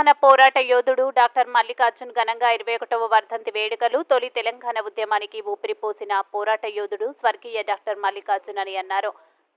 Telangana పోరాట యోధుడు doctor Mallikarjun ఘనంగా ఇరవై ఒకటవ వర్ధంతి వేడుకలు తొలి తెలంగాణ ఉద్యమానికి ఊపిరిపోసిన పోరాట యోధుడు స్వర్గీయ డాక్టర్ మల్లికార్జున్ అని అన్నారు.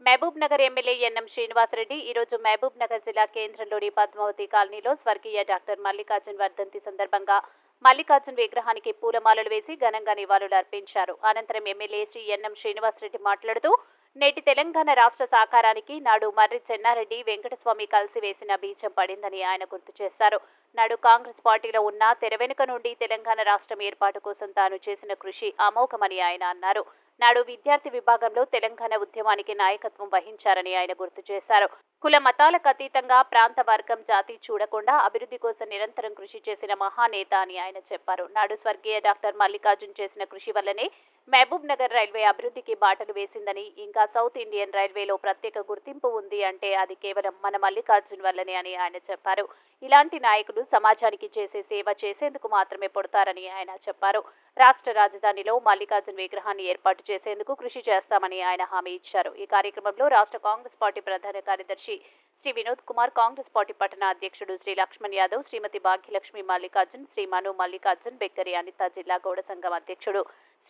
Mahabub Nagar MLA N M Srinivasa Reddy ఈరోజు మహబూబ్ నగర్ జిల్లా కేంద్రంలోని పద్మావతి కాలనీలో స్వర్గీయ డాక్టర్ మల్లికార్జున్ వర్ధంతి సందర్భంగా మల్లికార్జున్ విగ్రహానికి పూలమాలలు వేసి ఘనంగా నివాళులు అర్పించారు అనంతరం ఎమ్మెల్యే శ్రీ ఎన్ఎం శ్రీనివాసరెడ్డి మాట్లాడుతూ నేటి తెలంగాణ రాష్ట్ర సాకారానికి నాడు మర్రి చెన్నారెడ్డి వెంకటస్వామి కలిసి వేసిన బీజం పడిందని ఆయన గుర్తు చేశారు. నాడు కాంగ్రెస్ పార్టీలో ఉన్న తెర వెనుక నుండి తెలంగాణ రాష్ట్రం ఏర్పాటు కోసం తాను చేసిన కృషి అమోఘమని ఆయన అన్నారు. నాడు విద్యార్థి విభాగంలో తెలంగాణ ఉద్యమానికి నాయకత్వం వహించారని ఆయన గుర్తు చేశారు. కుల మతాలకు అతీతంగా ప్రాంత వర్గం జాతి చూడకుండా అభివృద్ధి కోసం నిరంతరం కృషి చేసిన మహానేత అని ఆయన చెప్పారు. నాడు స్వర్గీయ డాక్టర్ మల్లికార్జున్ చేసిన కృషి వల్లనే మహబూబ్ నగర్ రైల్వే అభివృద్ధికి బాటలు వేసిందని ఇంకా సౌత్ ఇండియన్ రైల్వేలో ప్రత్యేక గుర్తింపు ఉంది అంటే అది కేవలం మన మల్లికార్జున్ వల్లనే అని ఆయన చెప్పారు. ఇలాంటి నాయకులు సమాజానికి చేసే సేవ చేసేందుకు మాత్రమే పుడతారని ఆయన చెప్పారు. రాష్ట్ర రాజధానిలో మల్లికార్జున్ విగ్రహాన్ని ఏర్పాటు చేసేందుకు కృషి చేస్తామని ఆయన హామీ ఇచ్చారు. ఈ కార్యక్రమంలో రాష్ట్ర కాంగ్రెస్ పార్టీ ప్రధాన కార్యదర్శి శ్రీ వినోద్ కుమార్ కాంగ్రెస్ పార్టీ పట్టణ అధ్యక్షుడు శ్రీ లక్ష్మణ్ యాదవ్ శ్రీమతి భాగ్యలక్ష్మి మల్లికార్జున్ శ్రీ మను మల్లికార్జున్ బెక్కరి అనిత జిల్లా గౌడ సంఘం అధ్యక్షుడు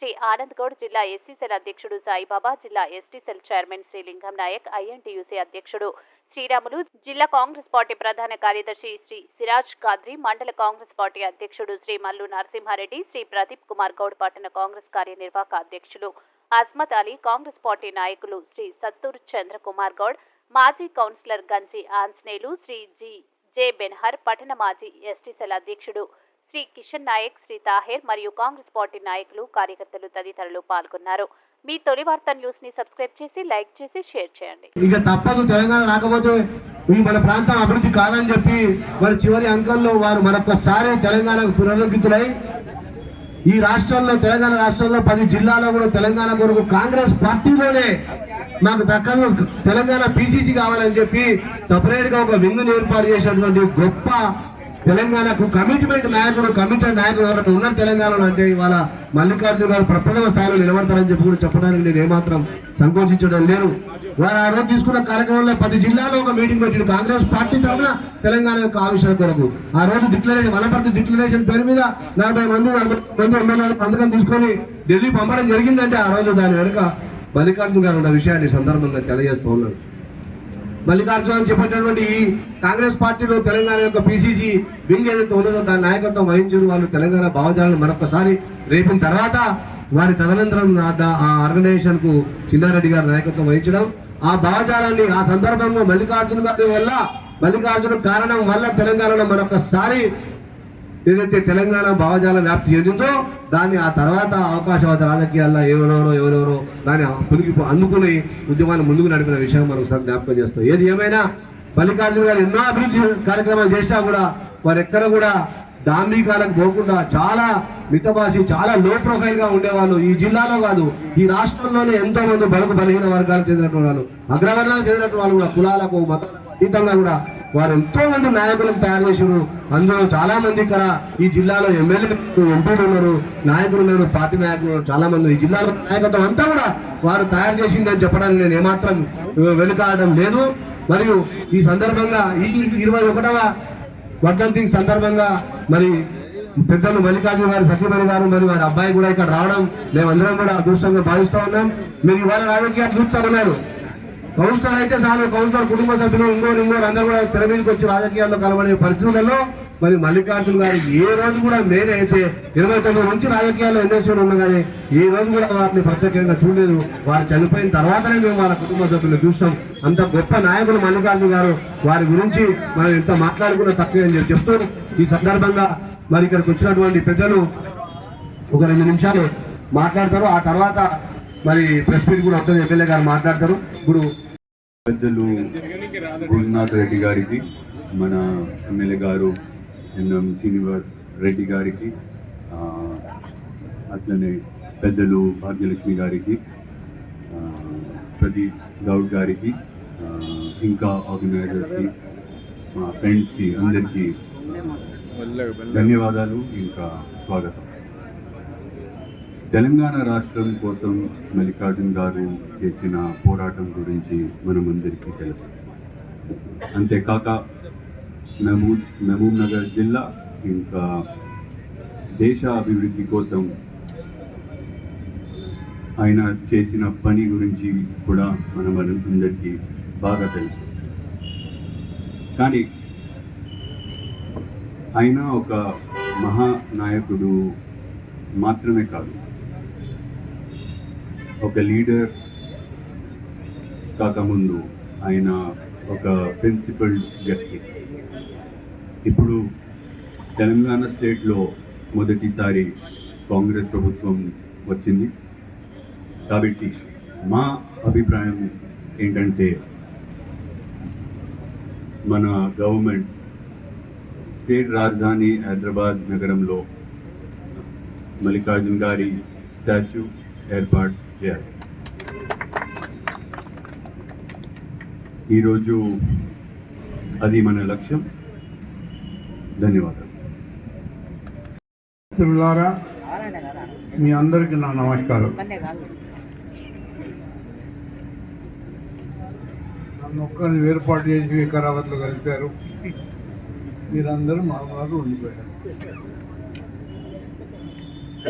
శ్రీ ఆనంద్ గౌడ్ జిల్లా ఎస్సీ సెల్ అధ్యక్షుడు సాయిబాబా జిల్లా ST cell chairman Shri Lingam Naik INTUC అధ్యక్షుడు శ్రీరాములు జిల్లా కాంగ్రెస్ పార్టీ ప్రధాన కార్యదర్శి శ్రీ సిరాజ్ కాద్రి మండల కాంగ్రెస్ పార్టీ అధ్యక్షుడు శ్రీ మల్లు నరసింహారెడ్డి శ్రీ ప్రదీప్ కుమార్ గౌడ్ పట్టణ కాంగ్రెస్ కార్యనిర్వాహక అధ్యక్షులు అజ్మత్ అలీ కాంగ్రెస్ పార్టీ నాయకులు శ్రీ సత్తూర్ చంద్రకుమార్ గౌడ్ మాజీ councillor Ganji Anjaneyulu Shri G J Benhur పట్టణ మాజీ ఎస్టీ సెల్ అధ్యక్షుడు శ్రీ కిషన్ నాయక్ శ్రీ తాహేర్ మరియు కాంగ్రెస్ పార్టీ నాయకులు కార్యకర్తలు తదితరులు పాల్గొన్నారు. మీ తొలి వార్త న్యూస్ని సబ్స్క్రైబ్ చేసి లైక్ చేసి షేర్ చేయండి. ఇక తప్పదు తెలంగాణ రాకపోతే మన ప్రాంతం అభివృద్ధి కాదని చెప్పి మరి చివరి అంకంలో వారు మరొకసారి తెలంగాణకు పునరుద్ధృతులై ఈ రాష్ట్రంలో తెలంగాణ రాష్ట్రంలో పది జిల్లాలో కూడా తెలంగాణ కొరకు కాంగ్రెస్ పార్టీలోనే మాకు దక్కను తెలంగాణ పిసిసి కావాలని చెప్పి సపరేట్గా ఒక వింగుని ఏర్పాటు చేసినటువంటి గొప్ప తెలంగాణకు కమిట్మెంట్ నాయకుడు కమిటెడ్ నాయకుడు ఎవరైనా ఉన్నారు తెలంగాణలో అంటే ఇవాళ మల్లికార్జున గారు ప్రప్రథమ స్థాయిలో నిలబడతారని చెప్పి కూడా చెప్పడానికి నేను ఏమాత్రం సంకోచించడం లేదు. వారు ఆ రోజు తీసుకున్న కార్యక్రమంలో పది జిల్లాలో ఒక మీటింగ్ పెట్టిండు కాంగ్రెస్ పార్టీ తరఫున తెలంగాణ యొక్క ఆవిష్కరణ కొరకు. ఆ రోజు డిక్లరేషన్ వనపర్తి డిక్లరేషన్ పేరు మీద నలభై మంది మంది ఎమ్మెల్యేలు సంతకం తీసుకొని ఢిల్లీ పంపడం జరిగిందంటే ఆ రోజు దాని వెనుక మల్లికార్జున గారు ఉన్న విషయాన్ని సందర్భంగా తెలియజేస్తూ ఉన్నాను. మల్లికార్జున చెప్పేటటువంటి ఈ కాంగ్రెస్ పార్టీలో తెలంగాణ యొక్క పిసిసి వింగ్ ఏదైతే ఉన్నదో దాని నాయకత్వం వహించారు వాళ్ళు తెలంగాణ భావజాలను మరొకసారి రేపిన తర్వాత వారి తదనంతరం ఆ ఆ ఆర్గనైజేషన్కు చిన్నారెడ్డి గారు నాయకత్వం వహించడం. ఆ భావజాలాన్ని ఆ సందర్భంలో మల్లికార్జున గారి వల్ల మల్లికార్జున కారణం వల్ల తెలంగాణలో మరొకసారి ఏదైతే తెలంగాణ భావజాలం వ్యాప్తి చెందిందో దాన్ని ఆ తర్వాత అవకాశవాద రాజకీయాల్లో ఎవరెవరో ఎవరెవరో దాన్ని పులికి అందుకుని ఉద్యమాన్ని ముందుకు నడిపిన విషయం మనం ఒకసారి జ్ఞాపకం చేస్తాం. ఏది ఏమైనా మల్లికార్జున గారు ఎన్నో అభివృద్ధి కార్యక్రమాలు చేసినా కూడా వారు ఎక్కడ కూడా డాంబీకాలకు పోకుండా చాలా మితభాషి చాలా లో ప్రొఫైల్గా ఉండేవాళ్ళు. ఈ జిల్లాలో కాదు ఈ రాష్ట్రంలోనే ఎంతో మంది బలకు బలహీన వర్గాలకు చెందినటువంటి వాళ్ళు అగ్రవర్ణాలకు చెందినటువంటి వాళ్ళు కూడా కులాలకు మత అతీతంగా కూడా వారు ఎంతో మంది నాయకులను తయారు చేసారు అందులో చాలా మంది ఇక్కడ ఈ జిల్లాలో ఎమ్మెల్యేలు ఎంపీలు ఉన్నారు నాయకులు ఉన్నారు పార్టీ నాయకులు చాలా మంది ఈ జిల్లాలో నాయకత్వం అంతా కూడా వారు తయారు చేసిందని చెప్పడానికి నేను ఏమాత్రం వెనుకాడడం లేదు. మరియు ఈ సందర్భంగా ఈ ఇరవై ఒకటవ వర్ధంతి సందర్భంగా మరి పెద్దలు మల్లికార్జున గారు సత్యమణి గారు మరి వారి అబ్బాయి కూడా ఇక్కడ రావడం మేమందరం కూడా అదృష్టంగా భావిస్తూ ఉన్నాం. మీరు ఇవాళ రాజకీయాలు చూస్తా ఉన్నారు. కౌన్సిలర్ అయితే చాలు. కౌన్సిలర్ కుటుంబ సభ్యులు ఇంకోరు ఇంకోరు అందరూ కూడా తెర మీదకి వచ్చి రాజకీయాల్లో కలవడే పరిస్థితులలో మరి మల్లికార్జున గారు ఏ రోజు కూడా మెయిన్ అయితే ఇరవై తొమ్మిది నుంచి రాజకీయాల్లో ఎన్నేశ్వరం ఉన్నా కానీ ఏ రోజు కూడా వారిని ప్రత్యేకంగా చూడలేదు. వారు చనిపోయిన తర్వాతనే మేము వాళ్ళ కుటుంబ సభ్యులు చూసాం అంత గొప్ప నాయకులు మల్లికార్జున గారు. వారి గురించి మనం ఎంత మాట్లాడుకున్నా తక్కువ అని చెప్తూ ఈ సందర్భంగా మరి ఇక్కడికి వచ్చినటువంటి పెద్దలు ఒక రెండు నిమిషాలు మాట్లాడతారు. ఆ తర్వాత మరి ప్రెస్ మీట్ కూడా ఉంటుంది ఎమ్మెల్యే గారు మాట్లాడతారు. ఇప్పుడు పెద్దలు గురునాథ్ రెడ్డి గారికి మన ఎమ్మెల్యే గారు ఎన్ఎం శ్రీనివాస్ రెడ్డి గారికి ఆ, అట్లనే పెద్దలు భాగ్యలక్ష్మి గారికి ఆ, ప్రదీప్ గౌడ్ గారికి ఇంకా ఆర్గనైజర్స్కి మా ఫ్రెండ్స్కి అందరికీ ధన్యవాదాలు ఇంకా స్వాగతం. తెలంగాణ రాష్ట్రం కోసం మల్లికార్జున్ గారు చేసిన పోరాటం గురించి మనమందరికీ తెలుసు. అంతేకాక మహమూద్ మహబూబ్ నగర్ జిల్లా ఇంకా దేశ అభివృద్ధి కోసం ఆయన చేసిన పని గురించి కూడా మనం అందరికీ బాగా తెలుసు. కానీ ఆయన ఒక మహానాయకుడు మాత్రమే కాదు. ఒక లీడర్ కాకముందు ఆయన ఒక ప్రిన్సిపల్ వ్యక్తి. ఇప్పుడు తెలంగాణ స్టేట్లో మొదటిసారి కాంగ్రెస్ ప్రభుత్వం వచ్చింది. కాబట్టి మా అభిప్రాయం ఏంటంటే మన గవర్నమెంట్ స్టేట్ రాజధాని హైదరాబాద్ నగరంలో మల్లికార్జున్ గారి స్టాచ్యూ ఏర్పాటు చేయాలి ఈరోజు అది మన లక్ష్యం. ధన్యవాదాలు. మిత్రులారా మీ అందరికీ నా నమస్కారం. నన్ను ఒక్కరిని ఏర్పాటు చేసి వికారాబాద్లో కలిపారు. మీరందరూ మా వారు ఉండిపోయారు.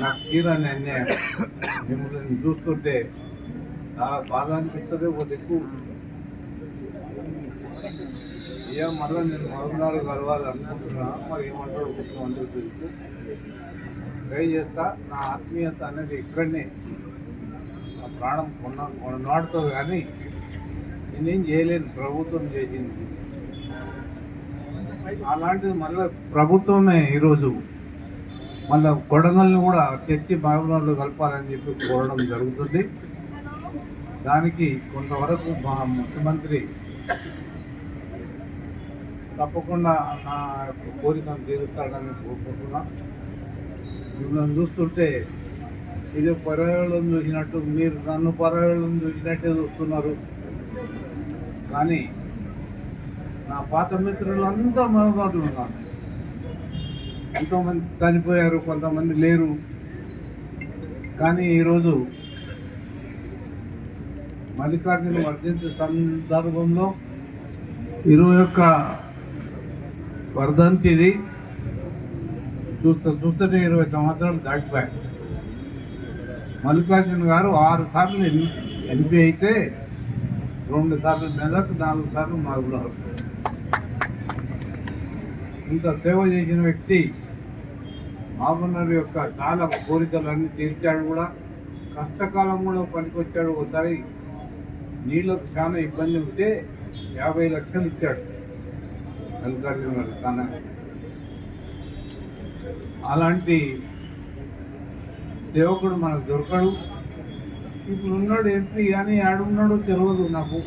నాకు తీరని అన్యాయం. మిమ్మల్ని చూస్తుంటే చాలా బాధ అనిపిస్తుంది ఒక దిక్కు. ఏ మళ్ళీ నేను మరునాడు కలవాలనుకుంటున్నా మరి ఏమంటాడు అందరూ తెలుసు. ట్రై చేస్తా నా ఆత్మీయత అనేది ఇక్కడనే. నా ప్రాణం కొన్న కొన్నాడుతో కానీ నేనేం చేయలేను ప్రభుత్వం చేసింది. అలాంటిది మళ్ళీ ప్రభుత్వమే ఈరోజు. మళ్ళీ కొడంగల్ని కూడా తెచ్చి బాబునాడులో కలపాలని చెప్పి కోరడం జరుగుతుంది. దానికి కొంతవరకు మా ముఖ్యమంత్రి తప్పకుండా నా యొక్క కోరికను తీరుస్తాడని కోరుకుంటున్నా. మిమ్మల్ని చూస్తుంటే ఇది పర్యావరణం చూసినట్టు మీరు నన్ను పర్యావరణం చూసినట్టే చూస్తున్నారు. కానీ నా పాత మిత్రులందరూ మరొకట్లు ఉన్నారు ఎంతోమంది చనిపోయారు కొంతమంది లేరు. కానీ ఈరోజు మల్లికార్జున వర్ధించే సందర్భంలో ఇరవై ఒక్క వర్ధంతిది చూస్తే చూస్తే ఇరవై సంవత్సరాలు దాటిపోయాయి. మల్లికార్జున గారు ఆరు సార్లు ఎంపీ అయితే రెండు సార్లు మెదక్ నాలుగు సార్లు మహబూబ్నగర్ ఇంత సేవ చేసిన వ్యక్తి మహబూబ్నగర్ యొక్క చాలా కోరికలన్నీ తీర్చాడు కూడా. కష్టకాలం కూడా పనికొచ్చాడు. ఒకసారి నీళ్ళకు చాలా ఇబ్బంది ఉంటే యాభై లక్షలు ఇచ్చాడు. మల్లికార్జున గారు తన అలాంటి సేవకుడు మనకు దొరకడు. ఇప్పుడు ఉన్నాడు ఎంపీ కానీ ఆడున్నాడో తెలియదు నాకు.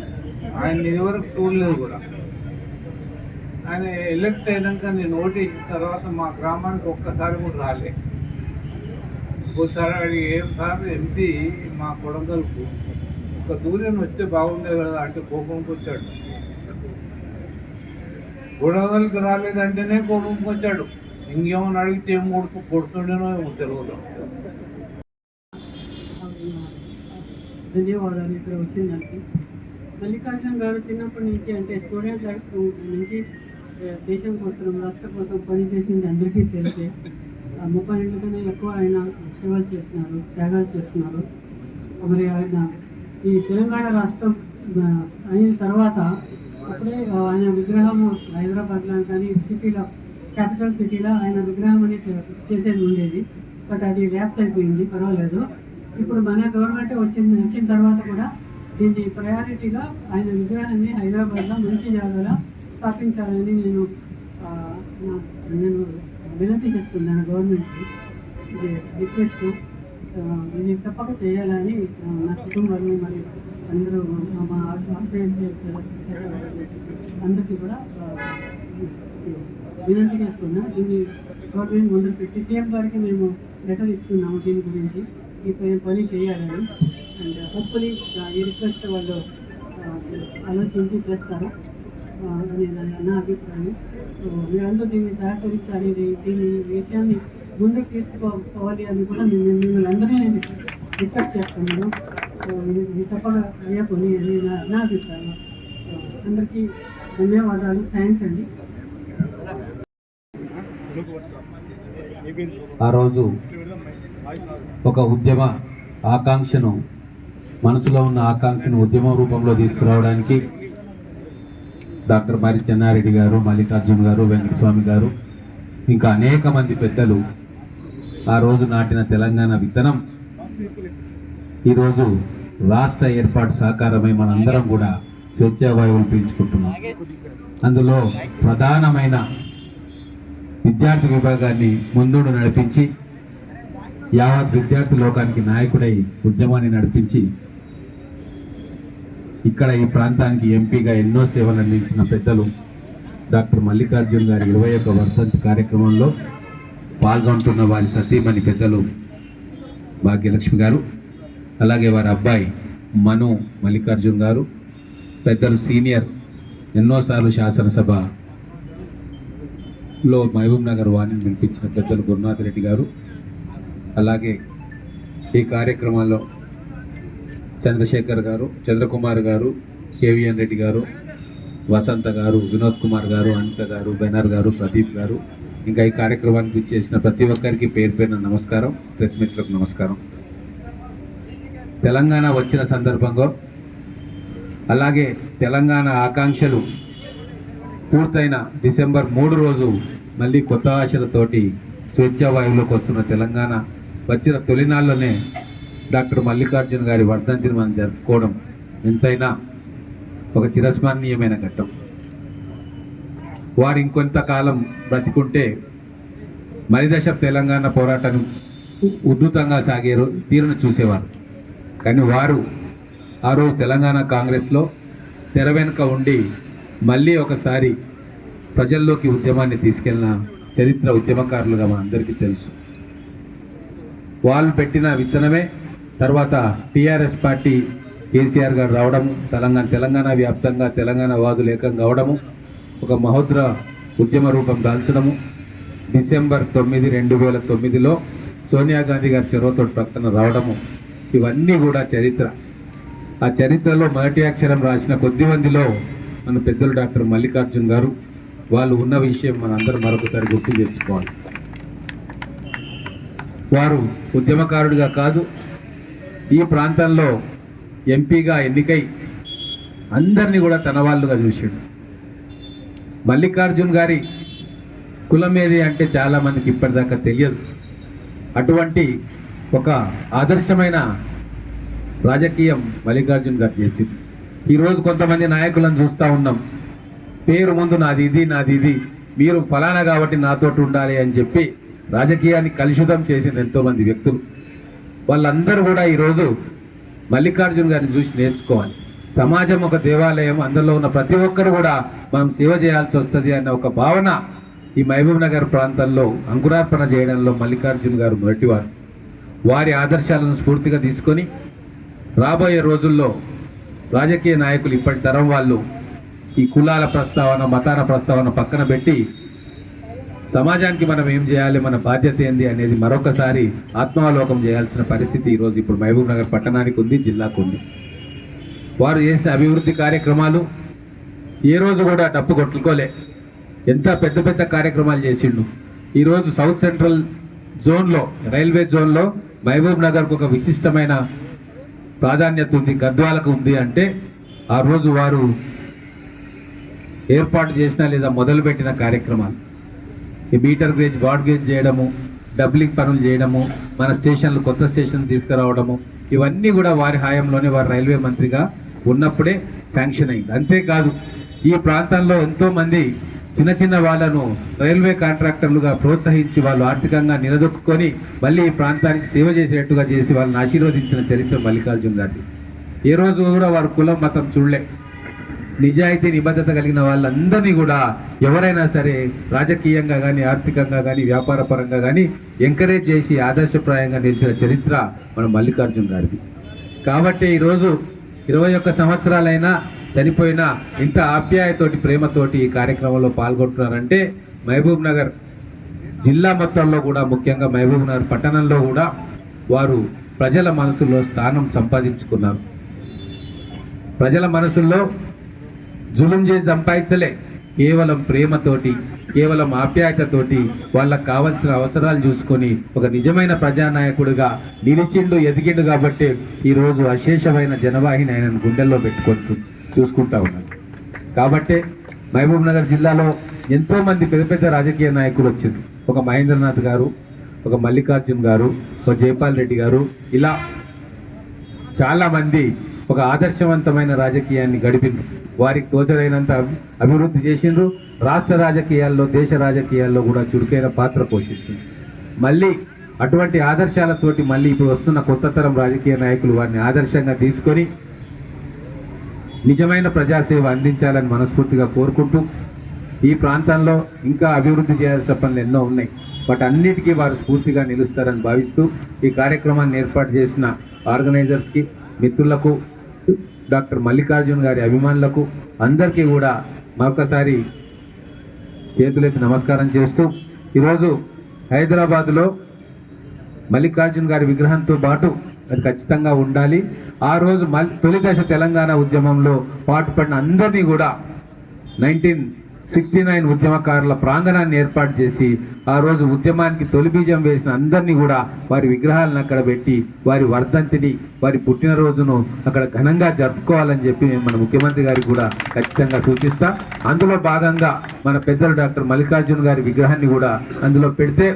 ఆయన ఇదివరకు చూడలేదు కూడా. ఆయన ఎలక్ట్ అయినాక నేను ఓటేసిన తర్వాత మా గ్రామానికి ఒక్కసారి కూడా రాలే. ఒకసారి అడిగి ఏం సార్ ఎంపీ మా కొడంగల్కు ఒక దూరం వస్తే బాగుండే కదా అంటే కోపంకి వచ్చాడు. కొడంగల్కి రాలేదంటేనే కోపంకి వచ్చాడు. ఇంకేమని అడిగితే ఏం కొడుకు కొడుతుండేనో ఏమో తెలుగులో ధన్యవాదాలు. ఇక్కడ వచ్చిందానికి మల్లికార్జున గారు చిన్నప్పటి నుంచి అంటే స్టూడెంట్ లైఫ్ నుంచి దేశం కోసం రాష్ట్ర కోసం పనిచేసింది అందరికీ తెలిసే. ముప్పై రెండు కన్నా ఎక్కువ ఆయన సేవలు చేస్తున్నారు త్యాగాలు చేస్తున్నారు. మరి ఆయన ఈ తెలంగాణ రాష్ట్రం అయిన తర్వాత అప్పుడే ఆయన విగ్రహము హైదరాబాద్లో కానీ సిటీలో క్యాపిటల్ సిటీలో ఆయన విగ్రహం అని చేసేది ఉండేది. బట్ అది ల్యాప్స్ అయిపోయింది పర్వాలేదు. ఇప్పుడు మన గవర్నమెంట్ వచ్చింది వచ్చిన తర్వాత కూడా దీన్ని ప్రయారిటీగా ఆయన విగ్రహాన్ని హైదరాబాద్లో మంచి జాగాలో స్థాపించాలని నేను నా- నేను వినతి చేస్తున్నాను గవర్నమెంట్కి. ఇది రిక్వెస్ట్. ఇది తప్పక చేయాలని నా కుటుంబాన్ని మరి అందరూ మా- మా అందరికీ కూడా వినతి చేస్తున్నా. దీన్ని గవర్నమెంట్ మొదలుపెట్టి పెట్టి సీఎం గారికి మేము లెటర్ ఇస్తున్నాము దీని గురించి. ఈ పని- పని చేయాలని. అండ్ హోప్ఫుల్లీ ఈ రిక్వెస్ట్ వాళ్ళు ఆలోచించి చేస్తారు. ఆ, నా అభిప్రాయం. మీరందరూ దీన్ని సహకరించాలి దీని విషయాన్ని ముందుకు తీసుకుపోవాలి అని కూడా మేము మిమ్మల్ని అందరినీ నేను రిక్వెస్ట్ చేస్తున్నాను. ఇది తప్పక తప్పగా అని నా అభిప్రాయం. అందరికీ ధన్యవాదాలు. థ్యాంక్స్ అండి. ఆ రోజు ఒక ఉద్యమ ఆకాంక్షను మనసులో ఉన్న ఆకాంక్షను ఉద్యమ రూపంలో తీసుకురావడానికి డాక్టర్ మరి చెన్నారెడ్డి గారు మల్లికార్జున్ గారు వెంకటస్వామి గారు ఇంకా అనేక మంది పెద్దలు ఆ రోజు నాటిన తెలంగాణ విత్తనం. ఈరోజు రాష్ట్ర ఏర్పాటు సహకారమై మనందరం కూడా స్వేచ్ఛా వాయువులు పీల్చుకుంటున్నాం. అందులో ప్రధానమైన విద్యార్థి విభాగాన్ని ముందుండు నడిపించి యావత్ విద్యార్థి లోకానికి నాయకుడై ఉద్యమాన్ని నడిపించి ఇక్కడ ఈ ప్రాంతానికి ఎంపీగా ఎన్నో సేవలు అందించిన పెద్దలు డాక్టర్ మల్లికార్జున్ గారి ఇరవై ఒక్క వర్ధంతి కార్యక్రమంలో పాల్గొంటున్న వారి సతీమణి పెద్దలు భాగ్యలక్ష్మి గారు అలాగే వారి అబ్బాయి మను మల్లికార్జున్ గారు పెద్దలు సీనియర్ ఎన్నోసార్లు శాసనసభ లో మహబూబ్ నగర్ వాణిని వినిపించిన పెద్దలు గురునాథ్ రెడ్డి గారు అలాగే ఈ కార్యక్రమంలో చంద్రశేఖర్ గారు చంద్రకుమార్ గారు కేవీఎన్ రెడ్డి గారు వసంత గారు వినోద్ కుమార్ గారు అనిత గారు బెనర్ గారు ప్రదీప్ గారు. ఇంకా ఈ కార్యక్రమానికి చేసిన ప్రతి ఒక్కరికి పేరు పేరున నమస్కారం ప్రెస్ మిత్రులకు నమస్కారం. తెలంగాణ వచ్చిన సందర్భంగా అలాగే తెలంగాణ ఆకాంక్షలు పూర్తయిన డిసెంబర్ మూడు రోజు మళ్ళీ కొత్త ఆశలతోటి స్వేచ్ఛావాయువులోకి వస్తున్న తెలంగాణ వచ్చిన తొలినాళ్ళలోనే డాక్టర్ మల్లికార్జున గారి వర్ధంతిని మనం జరుపుకోవడం ఎంతైనా ఒక చిరస్మరణీయమైన ఘట్టం. వారు ఇంకొంతకాలం బ్రతికుంటే మరిదశ తెలంగాణ పోరాటం ఉద్ధృతంగా ఉధృతంగా సాగే తీరును చూసేవారు. కానీ వారు ఆ రోజు తెలంగాణ కాంగ్రెస్లో తెర వెనుక ఉండి మళ్ళీ ఒకసారి ప్రజల్లోకి ఉద్యమాన్ని తీసుకెళ్ళిన చరిత్ర ఉద్యమకారులుగా మనందరికీ తెలుసు. వాళ్ళు పెట్టిన విత్తనమే తర్వాత టీఆర్ఎస్ పార్టీ కేసీఆర్ గారు రావడము తెలంగాణ తెలంగాణ వ్యాప్తంగా తెలంగాణ వాదులు ఏకం కావడము ఒక మహోద్ర ఉద్యమ రూపం దాల్చడము. డిసెంబర్ తొమ్మిది రెండు వేల తొమ్మిదిలో సోనియా గాంధీ గారి చొరవతో ప్రకటన రావడము. ఇవన్నీ కూడా చరిత్ర. ఆ చరిత్రలో మొదటి అక్షరం రాసిన కొద్ది మందిలో మన పెద్దలు డాక్టర్ మల్లికార్జున్ గారు వాళ్ళు ఉన్న విషయం మనందరూ మరొకసారి గుర్తు తెచ్చుకోవాలి వారు ఉద్యమకారుడిగా కాదు ఈ ప్రాంతంలో ఎంపీగా ఎన్నికై అందరినీ కూడా తన వాళ్ళుగా చూసాడు. మల్లికార్జున్ గారి కులం ఏది అంటే చాలామందికి ఇప్పటిదాకా తెలియదు. అటువంటి ఒక ఆదర్శమైన రాజకీయం మల్లికార్జున్ గారు చేసింది ఈరోజు కొంతమంది నాయకులను చూస్తూ ఉన్నాం. పేరు ముందు నాది ఇది నాది ఇది. మీరు ఫలానా కాబట్టి నాతోటి ఉండాలి అని చెప్పి రాజకీయాన్ని కలుషితం చేసిన ఎంతోమంది వ్యక్తులు. వాళ్ళందరూ కూడా ఈరోజు మల్లికార్జున్ గారిని చూసి నేర్చుకోవాలి. సమాజం ఒక దేవాలయం అందులో ఉన్న ప్రతి ఒక్కరు కూడా మనం సేవ చేయాల్సి వస్తుంది అన్న ఒక భావన ఈ మహబూబ్ నగర్ ప్రాంతంలో అంకురార్పణ చేయడంలో మల్లికార్జున్ గారు మొదటివారు. వారి ఆదర్శాలను స్ఫూర్తిగా తీసుకొని రాబోయే రోజుల్లో రాజకీయ నాయకులు ఇప్పటి తరం వాళ్ళు ఈ కులాల ప్రస్తావన మతాల ప్రస్తావన పక్కన పెట్టి సమాజానికి మనం ఏం చేయాలి మన బాధ్యత ఏంది అనేది మరొకసారి ఆత్మావలోకం చేయాల్సిన పరిస్థితి ఈరోజు ఇప్పుడు మహబూబ్ నగర్ పట్టణానికి ఉంది జిల్లాకు ఉంది. వారు చేసిన అభివృద్ధి కార్యక్రమాలు ఏ రోజు కూడా డప్పు కొట్టుకోలే. ఎంత పెద్ద పెద్ద కార్యక్రమాలు చేసిండు. ఈరోజు సౌత్ సెంట్రల్ జోన్లో రైల్వే జోన్లో మహబూబ్ నగర్కు ఒక విశిష్టమైన ప్రాధాన్యత ఉంది గద్వాలకు ఉంది అంటే ఆ రోజు వారు ఏర్పాటు చేసిన లేదా మొదలుపెట్టిన కార్యక్రమాలు. ఈ మీటర్ గేజ్ బాడ్ గేజ్ చేయడము డబ్లింగ్ పనులు చేయడము మన స్టేషన్లు కొత్త స్టేషన్లు తీసుకురావడము ఇవన్నీ కూడా వారి హాయంలోనే వారు రైల్వే మంత్రిగా ఉన్నప్పుడే శాంక్షన్ అయింది. అంతేకాదు ఈ ప్రాంతంలో ఎంతోమంది చిన్న చిన్న వాళ్ళను రైల్వే కాంట్రాక్టర్లుగా ప్రోత్సహించి వాళ్ళు ఆర్థికంగా నిలదొక్కుని మళ్ళీ ఈ ప్రాంతానికి సేవ చేసేట్టుగా చేసి వాళ్ళని ఆశీర్వదించిన చరిత్ర మల్లికార్జున్ గారిది. ఏ రోజు కూడా వారు కులం మతం చూడలే. నిజాయితీ నిబద్ధత కలిగిన వాళ్ళందరినీ కూడా ఎవరైనా సరే రాజకీయంగా కానీ ఆర్థికంగా కానీ వ్యాపార పరంగా కానీ ఎంకరేజ్ చేసి ఆదర్శప్రాయంగా నిలిచిన చరిత్ర మన మల్లికార్జున్ గారిది. కాబట్టి ఈరోజు ఇరవై ఒక్క సంవత్సరాలైనా చనిపోయిన ఇంత ఆప్యాయతోటి ప్రేమతోటి ఈ కార్యక్రమంలో పాల్గొంటున్నారంటే మహబూబ్ నగర్ జిల్లా మొత్తంలో కూడా ముఖ్యంగా మహబూబ్ నగర్ పట్టణంలో కూడా వారు ప్రజల మనసులో స్థానం సంపాదించుకున్నారు. ప్రజల మనసుల్లో జులుం చేసి సంపాదించలే. కేవలం ప్రేమతోటి కేవలం ఆప్యాయతతోటి వాళ్ళకు కావాల్సిన అవసరాలు చూసుకొని ఒక నిజమైన ప్రజానాయకుడిగా నిలిచిండు ఎదిగిండు కాబట్టి ఈరోజు అశేషమైన జనవాహిని ఆయనను గుండెల్లో పెట్టుకుంటూ చూసుకుంటా ఉన్నారు కాబట్టే మహబూబ్ నగర్ జిల్లాలో ఎంతోమంది పెద్ద పెద్ద రాజకీయ నాయకులు వచ్చింది ఒక మహేంద్రనాథ్ గారు ఒక మల్లికార్జున్ గారు ఒక జైపాల్ రెడ్డి గారు ఇలా చాలామంది ఒక ఆదర్శవంతమైన రాజకీయాన్ని గడిపింది వారికి తోచలేనంత అభివృద్ధి చేసిండ్రు. రాష్ట్ర రాజకీయాల్లో దేశ రాజకీయాల్లో కూడా చురుకైన పాత్ర పోషిస్తుంది. మళ్ళీ అటువంటి ఆదర్శాలతోటి మళ్ళీ ఇప్పుడు వస్తున్న కొత్త తరం రాజకీయ నాయకులు వారిని ఆదర్శంగా తీసుకొని నిజమైన ప్రజాసేవ అందించాలని మనస్ఫూర్తిగా కోరుకుంటూ ఈ ప్రాంతంలో ఇంకా అభివృద్ధి చేయాల్సిన పనులు ఎన్నో ఉన్నాయి. బట్ అన్నిటికీ వారు స్ఫూర్తిగా నిలుస్తారని భావిస్తూ ఈ కార్యక్రమాన్ని ఏర్పాటు చేసిన ఆర్గనైజర్స్కి మిత్రులకు డాక్టర్ మల్లికార్జున్ గారి అభిమానులకు అందరికీ కూడా మరొకసారి చేతులెత్తి నమస్కారం చేస్తూ ఈరోజు హైదరాబాద్లో మల్లికార్జున్ గారి విగ్రహంతో పాటు అది ఖచ్చితంగా ఉండాలి. ఆ రోజు మల్ తొలి దశ తెలంగాణ ఉద్యమంలో పాటుపడిన అందరినీ కూడా నైన్టీన్ సిక్స్టీ నైన్ ఉద్యమకారుల ప్రాంగణాన్ని ఏర్పాటు చేసి ఆ రోజు ఉద్యమానికి తొలి బీజం వేసిన అందరినీ కూడా వారి విగ్రహాలను అక్కడ పెట్టి వారి వర్ధంతిని వారి పుట్టినరోజును అక్కడ ఘనంగా జరుపుకోవాలని చెప్పి నేను మన ముఖ్యమంత్రి గారికి కూడా ఖచ్చితంగా సూచిస్తా. అందులో భాగంగా మన పెద్దలు డాక్టర్ మల్లికార్జున్ గారి విగ్రహాన్ని కూడా అందులో పెడితే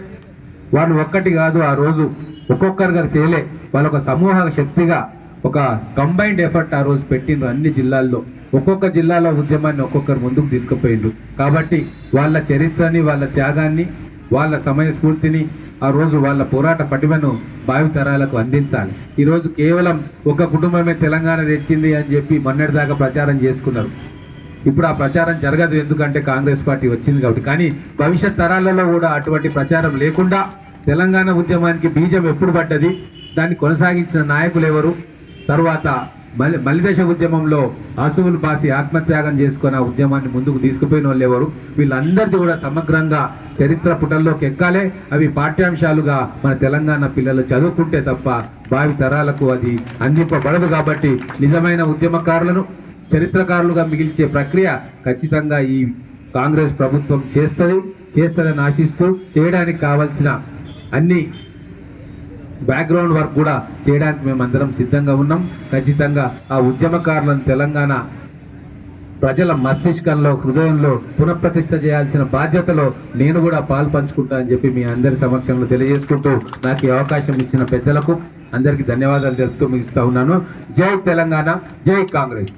వాళ్ళు ఒక్కటి కాదు ఆ రోజు ఒక్కొక్కరుగా చేయలే. వాళ్ళొక సమూహ శక్తిగా ఒక కంబైన్డ్ ఎఫర్ట్ ఆ రోజు పెట్టిండ్రు అన్ని జిల్లాల్లో. ఒక్కొక్క జిల్లాలో ఉద్యమాన్ని ఒక్కొక్కరు ముందుకు తీసుకుపోయిండ్రు. కాబట్టి వాళ్ళ చరిత్రని వాళ్ళ త్యాగాన్ని వాళ్ళ సమయస్ఫూర్తిని ఆ రోజు వాళ్ళ పోరాట పటిమను భావితరాలకు అందించాలి. ఈరోజు కేవలం ఒక కుటుంబమే తెలంగాణ తెచ్చింది అని చెప్పి మొన్నటిదాకా ప్రచారం చేసుకున్నారు. ఇప్పుడు ఆ ప్రచారం జరగదు ఎందుకంటే కాంగ్రెస్ పార్టీ వచ్చింది కాబట్టి. కానీ భవిష్యత్ తరాలలో కూడా అటువంటి ప్రచారం లేకుండా తెలంగాణ ఉద్యమానికి బీజం ఎప్పుడు పడ్డది? దాన్ని కొనసాగించిన నాయకులు ఎవరు? తర్వాత బలి బలిదశ ఉద్యమంలో అసువులు బాసి ఆత్మత్యాగం చేసుకున్న ఆ ఉద్యమాన్ని ముందుకు తీసుకుపోయిన వాళ్ళు ఎవరు? వీళ్ళందరిది కూడా సమగ్రంగా చరిత్ర పుటల్లోకి ఎక్కాలే. అవి పాఠ్యాంశాలుగా మన తెలంగాణ పిల్లలు చదువుకుంటే తప్ప భావి తరాలకు అది అందింపబడదు కాబట్టి నిజమైన ఉద్యమకారులను చరిత్రకారులుగా మిగిల్చే ప్రక్రియ ఖచ్చితంగా ఈ కాంగ్రెస్ ప్రభుత్వం చేస్తుంది చేస్తారని ఆశిస్తూ చేయడానికి కావలసిన అన్ని బ్యాక్గ్రౌండ్ వర్క్ కూడా చేయడానికి మేము అందరం సిద్ధంగా ఉన్నాం. ఖచ్చితంగా ఆ ఉద్యమకారులను తెలంగాణ ప్రజల మస్తిష్కంలో హృదయంలో పునఃప్రతిష్ఠ చేయాల్సిన బాధ్యతలో నేను కూడా పాలు పంచుకుంటా అని చెప్పి మీ అందరి సమక్షంలో తెలియజేసుకుంటూ నాకు ఈ అవకాశం ఇచ్చిన పెద్దలకు అందరికీ ధన్యవాదాలు చెప్తూ ముగిస్తూ ఉన్నాను. జై తెలంగాణ జై కాంగ్రెస్.